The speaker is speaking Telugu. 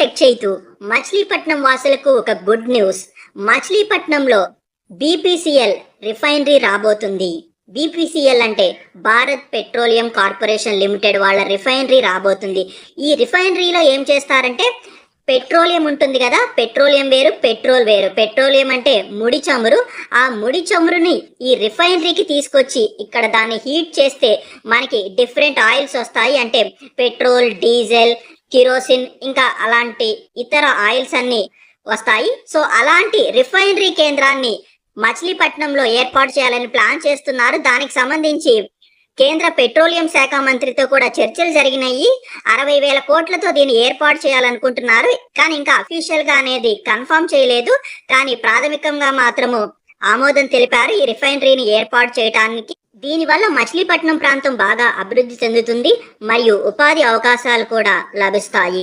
టెక్ చైతు మచిలీపట్నం వాసులకు ఒక గుడ్ న్యూస్ మచిలీపట్నంలో బీపీసీఎల్ రిఫైనరీ రాబోతుంది. బీపీసీఎల్ అంటే భారత్ పెట్రోలియం కార్పొరేషన్ లిమిటెడ్ వాళ్ళ రిఫైనరీ రాబోతుంది. ఈ రిఫైనరీలో ఏం చేస్తారంటే పెట్రోలియం ఉంటుంది కదా పెట్రోలియం వేరు పెట్రోల్ వేరు. పెట్రోలియం అంటే ముడి చమురు. ఆ ముడి చమురుని ఈ రిఫైనరీకి తీసుకొచ్చి ఇక్కడ దాన్ని హీట్ చేస్తే మనకి డిఫరెంట్ ఆయిల్స్ వస్తాయి. అంటే పెట్రోల్ డీజిల్ కిరోసిన్ ఇంకా అలాంటి ఇతర ఆయిల్స్ అన్ని వస్తాయి. సో అలాంటి రిఫైనరీ కేంద్రాన్ని మచిలీపట్నంలో ఏర్పాటు చేయాలని ప్లాన్ చేస్తున్నారు. దానికి సంబంధించి కేంద్ర పెట్రోలియం శాఖ మంత్రితో కూడా చర్చలు జరిగినాయి. అరవై వేల కోట్లతో దీన్ని ఏర్పాటు చేయాలనుకుంటున్నారు. కానీ ఇంకా అఫీషియల్గా అనేది కన్ఫర్మ్ చేయలేదు. కానీ ప్రాథమికంగా మాత్రము ఆమోదం తెలిపారు ఈ రిఫైనరీని ఏర్పాటు చేయడానికి దీనివల్ల మచిలీపట్నం ప్రాంతం బాగా అభివృద్ధి చెందుతుంది మరియు ఉపాధి అవకాశాలు కూడా లభిస్తాయి.